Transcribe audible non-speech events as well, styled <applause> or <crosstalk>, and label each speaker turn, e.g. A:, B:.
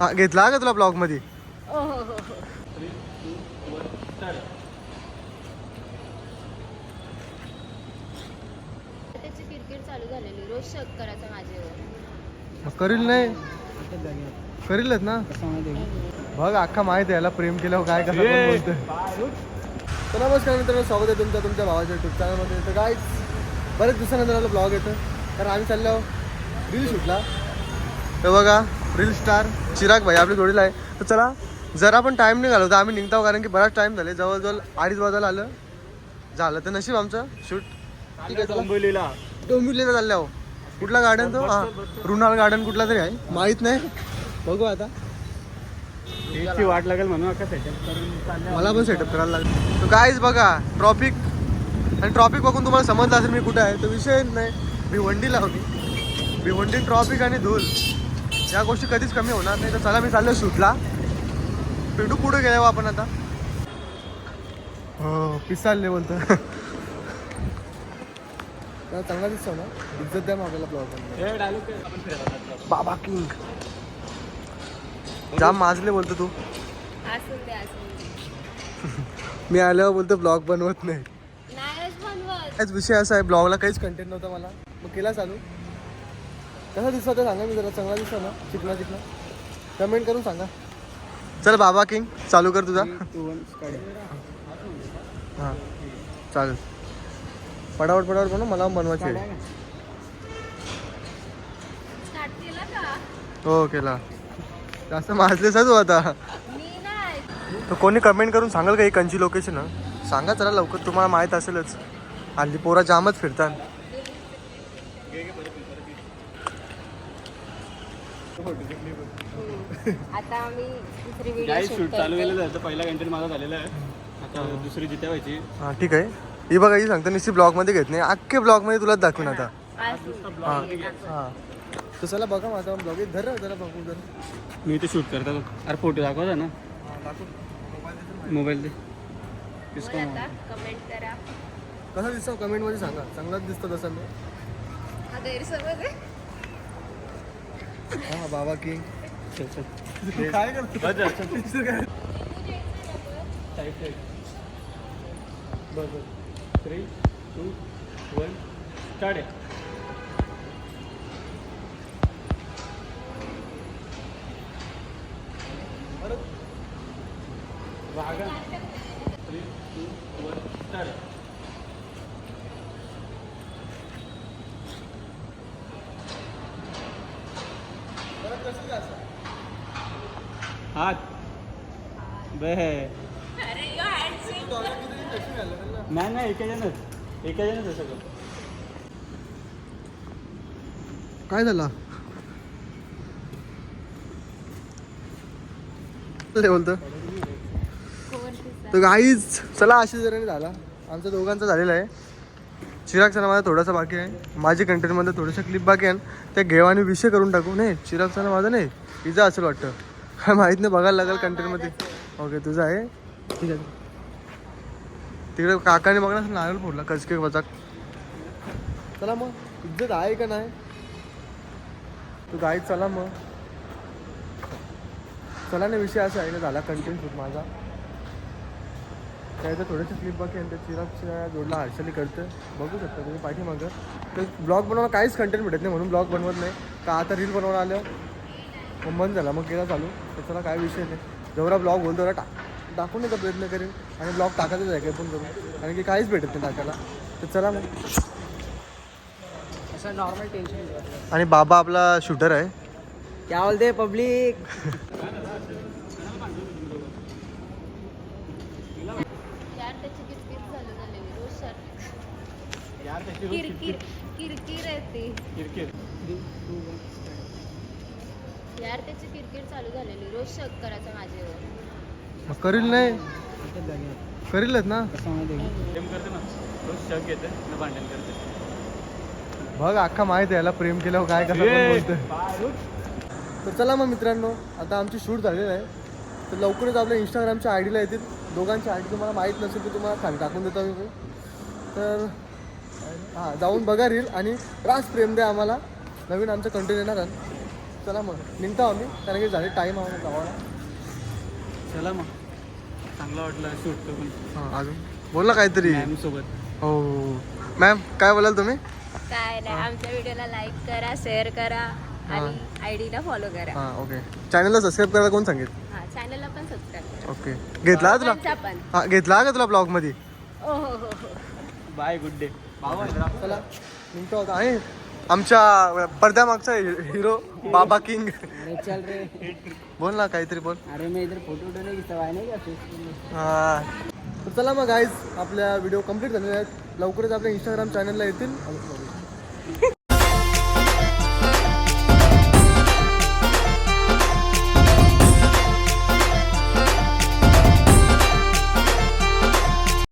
A: हा घेतला का तुला
B: ब्लॉगमध्ये? त्याची किरकिर चालू झालेली. रोज शक करायचा माझ्यावर.
A: करील नाही? करीलच ना? बघ अख्खा माहिती आहे याला प्रेम केल्यावर काय बोलतोय. तर नमस्कार मित्रांनो स्वागत आहे तुमच्या तुमच्या भावाच्या युट्यूब चॅनलमध्ये तर काय बरेच दिवसानंतर आपलं ब्लॉग येतं. कारण आम्ही चाललो रील शूटला तर बघा रील स्टार चिराग भाई आपली जोडीला आहे. तर चला जरा पण टाईम नाही घालवतो आम्ही निघतो कारण की बराच टाईम झाले. जवळजवळ अडीच वाजायला आलं. झालं तर नशीब आमचं. शूट ठीक आहे
C: डोंबिवलीला.
A: डोंबिवलीला चालल्या हो कुठला गार्डन तो? हा रुणाल गार्डन कुठला तरी आहे. माहीत नाही. बघू आता.
C: वाट लागेल म्हणून चालले
A: मला पण सेटअप करायला लागेल. तर काहीच बघा ट्रॉफिक आणि ट्रॉफिक बघून तुम्हाला समजलं असेल मी कुठे आहे. तर विषय नाही. भिवंडीला होती भिवंडी ट्रॉफिक आणि धूल. या गोष्टी कधीच कमी होणार नाही. तर चला मी चाललो शूटला. भेटू पुढे गेल्यावर आपण आता? हो पिसालले बोलतो. चांगला दिसतो ना? इज्जत द्या मग आपल्याला ब्लॉग
C: हे डायलॉग आपण फिरायला
A: बाबा किंग. जाम माजले बोलतो तू. <laughs> मी आल्यावर बोलतो ब्लॉग बनवत नाही. विषय असा आहे ब्लॉगला काहीच कंटेंट नव्हता मला. मग केला चालू. कसा दिसतो ते सांगा मी जरा. चांगला दिसतो ना? चिकना चिकना. कमेंट करून सांगा. चल बाबा किंग चालू कर तुझा. हां चालेल. पटापट पटापट बनव मला बनवायची आहे.
B: स्टार्ट केला का?
A: हो केला. जास्त माजलेस तू आता.
B: मी नाही.
A: तर कोणी कमेंट करून सांगाल का ही कंची लोकेशन सांगा चला लवकर तुम्हाला माहीत असेलच. हल्ली पोरा जामच फिरतात.
B: आता आम्ही दुसरी व्हिडिओ
C: गाईज
B: शूट
C: चालू केलं तर पहिला कंटेंट माझा झालेला आहे. आता दुसरी जिथे व्हायची
A: हां ठीक आहे. ही बघा ही सांगतो नुसती ब्लॉगमध्ये घेत नाही. अख्खे ब्लॉगमध्ये तुलाच दाखवून आता. हां. हां तर चला बघा माझा ब्लॉग धर जरा बघू जरा
C: मी ते शूट करतो. अरे फोटो दाखवता ना. मोबाईल दे. किसको
B: आता कमेंट करा.
A: कसा दिसतो? कमेंटमध्ये सांगा. चांगलाच दिसतो तसा मी.
B: गैरसमज आहे.
C: साईड बस बस थ्री टू वन स्टार्ट आहे थ्री टू वन स्टार्ट हात. बे. नाही नाही एका जणच एका जणच सगळं.
A: काय झाला? बोलतो? तर गाईज चला अशी जरा झाला. आमच्या दोघांचा झालेला आहे. चिरागचा माझा थोडासा बाकी आहे. माझी कंटेंटमध्ये थोडंसं क्लिप बाकी आहे. त्या घेऊ आणि विषय करून टाकू. नाही चिरागचा माझा नाही. तिचा असेल वाटतं. काय माहीत नाही बघायला लागेल कंटेंटमध्ये ओके तुझा आहे. ठीक आहे. तिकडे काकाने बघा नारळ फोडला. कचके वचाक चला मग. इज्जत आहे का नाही? तू गाईत चला मग. चला ना विषय असा आहे ना झाला कंटेंट माझा. त्याचं थोडेसे क्लिप बाकी आहे त्या चिरागच्या जोडला हर्षली करतं बघू शकता तुम्ही पाठीमागं. तर ब्लॉग बनवायला काहीच कंटेंट भेटत नाही म्हणून ब्लॉग बनवत नाही. का आता रील बनवायला आलं? मग बंद झाला मग केला चालू. तर चला काय विषय नाही. जेवढा ब्लॉग होईल तेवढा टाक. दाखवण्याचा प्रयत्न करेन. आणि ब्लॉग टाकायचाच आहे काय पण करून. कारण की काहीच भेटत नाही टाकायला. तर चला मग.
D: असं नॉर्मल टेन्शन
A: आणि बाबा आपला शूटर आहे.
D: क्या बोलते पब्लिक
B: यार त्याची किरकिर चालू झालेली रोज शक
C: यार त्याची रोज
B: किरकिर किरकिर आहे ती.
C: किरकिर.
B: यार त्याची किरकिर चालू झालेली. रोज शक करायचा माझ्यावर.
A: मग करील नाही? करीलच ना?
C: प्रेम करते ना? रोज शक येते ना भांडण करते.
A: बघ अख्खा माहिती आहे याला प्रेम केल्यावर काय बोलतोय. तर चला मग मित्रांनो आता आमची शूट झालेलं आहे. तर लवकरच आपल्या इंस्टाग्रामच्या आय डीला येतील. दोघांची आय डी तुम्हाला माहीत नसेल तर तुम्हाला खाली टाकून देतो मी तर हां जाऊन बघा रील आणि रास प्रेम द्या आम्हाला. नवीन आमचं कंटेंट येणार आहे. चला मग निघतो आम्ही कारण की झाले टाईम आम्हाला जावाला
C: चला मग. चांगलं वाटलं शूट करून.
A: हां अजून? बोल काहीतरी.
C: मॅम सोबत.
A: हो मॅम काय बोलाल तुम्ही?
B: काय नाही आमच्या व्हिडिओला लाईक करा शेअर करा आणि आय डीला फॉलो करा.
A: हां ओके चॅनलला सबस्क्राईब करायला कोण सांगेल?
B: हा चॅनलला पण सबस्क्राईब करा.
A: ओके घेतला तुला हां घेतला का तुला ब्लॉगमध्ये
B: हो हो हो
C: बाय गुड डे
A: चला निघतो होता आहे आमच्या पडद्यामागचा हिरो बाबा किंग.
D: अरे चल रे
A: बोल ना काहीतरी बोल.
D: अरे मैं इधर फोटो नहीं हा.
A: तर चला मग गाईज आपल्या व्हिडिओ कंप्लीट झालेले आहेत. लवकरच आपल्या इंस्टाग्राम चॅनलला येतील.